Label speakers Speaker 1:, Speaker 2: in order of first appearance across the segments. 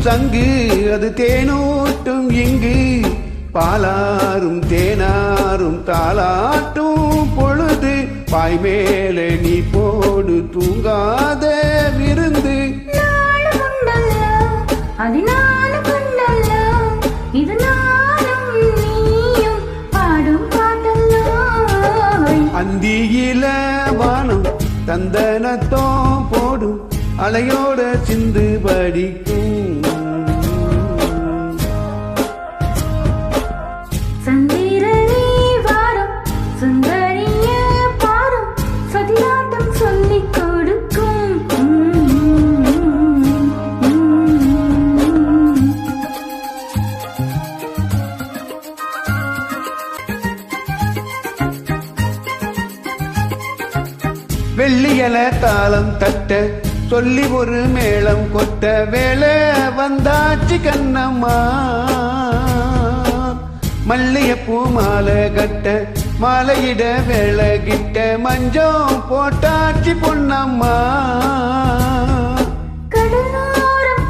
Speaker 1: சங்கு அது தேனூட்டும் இங்கு பாலாரும் தேனாரும் தாளாட்டும் பொழுது பாய் மேலே நீ போடு தூங்காத விருந்து. அந்தியில வானம் தந்தனத்தோ போடும் அலையோட சிந்து படிக்கும். வெள்ளியல தாளம் தட்ட சொல்லி ஒரு மேளம் கொத்த வேலை வந்தாச்சு கண்ணம்மா. மல்லிகைப்பூ மாலை கட்ட மாலையிட வேலை கிட்ட மஞ்சம் போட்டாச்சு பொன்னம்மா.
Speaker 2: கடலோரம்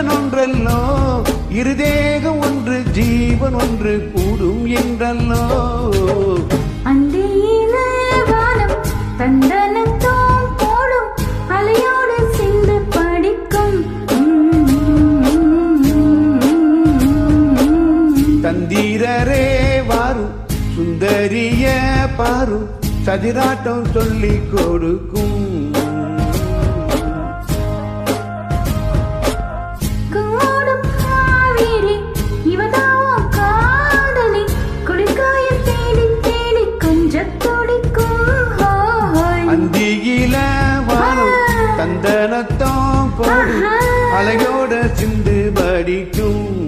Speaker 1: ஜீவன் ஒன்றல்லோ இரு தேகம் ஒன்று ஜீவன் ஒன்று கூடும் என்றல்லோ தந்தீரரே வாரு சுந்தரிய பாரு சதிராட்டம் சொல்லி கொடுக்கும். ரத்தம் போடு. அலையோட சிந்து படிக்கும்